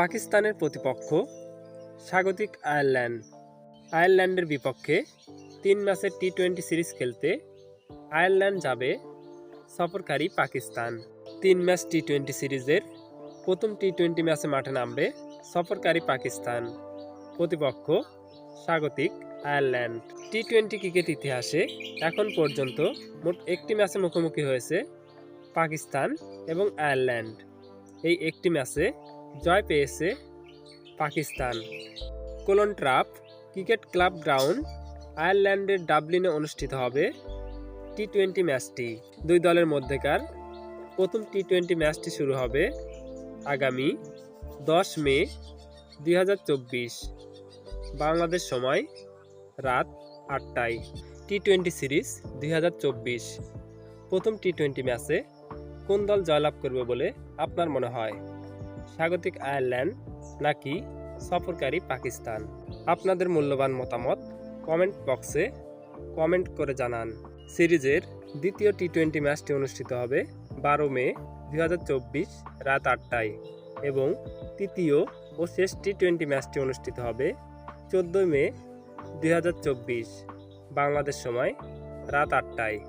পাকিস্তানের প্রতিপক্ষ, স্বাগতিক আয়ারল্যান্ড। আয়ারল্যান্ডের বিপক্ষে তিন ম্যাচের টি টোয়েন্টি সিরিজ খেলতে আয়ারল্যান্ড যাবে সফরকারী পাকিস্তান। তিন ম্যাচ টি টোয়েন্টি সিরিজের প্রথম টি টোয়েন্টি ম্যাচে মাঠে নামবে সফরকারী পাকিস্তান। প্রতিপক্ষ, স্বাগতিক আয়ারল্যান্ড। টি টোয়েন্টি ক্রিকেট ইতিহাসে এখন পর্যন্ত মোট একটি ম্যাচে মুখোমুখি হয়েছে পাকিস্তান এবং আয়ারল্যান্ড। এই একটি ম্যাচে জয় পেয়েছে Pakistan. Clontarf cricket club ground আয়ারল্যান্ডের ডাবলিনে অনুষ্ঠিত হবে টি টোয়েন্টি ম্যাচটি। দুই দলের মধ্যেকার প্রথম টি টোয়েন্টি ম্যাচটি শুরু হবে আগামী দশ মে দুই হাজার চব্বিশ, বাংলাদেশ সময় রাত আটটায়। টি টোয়েন্টি সিরিজ দুই হাজার চব্বিশ, প্রথম টি টোয়েন্টি ম্যাচে কোন দল জয়লাভ করবে বলে আপনার মনে হয়? স্বাগতিক আয়ারল্যান্ড নাকি সফরকারী পাকিস্তান? আপনাদের মূল্যবান মতামত কমেন্ট বক্সে কমেন্ট করে জানান। সিরিজের দ্বিতীয় টি টোয়েন্টি ম্যাচটি অনুষ্ঠিত হবে বারো মে দু হাজার চব্বিশ রাত আটটায় এবং তৃতীয় ও শেষ টি টোয়েন্টি ম্যাচটি অনুষ্ঠিত হবে চোদ্দোই মে দুই হাজার চব্বিশ, বাংলাদেশ সময় রাত আটটায়।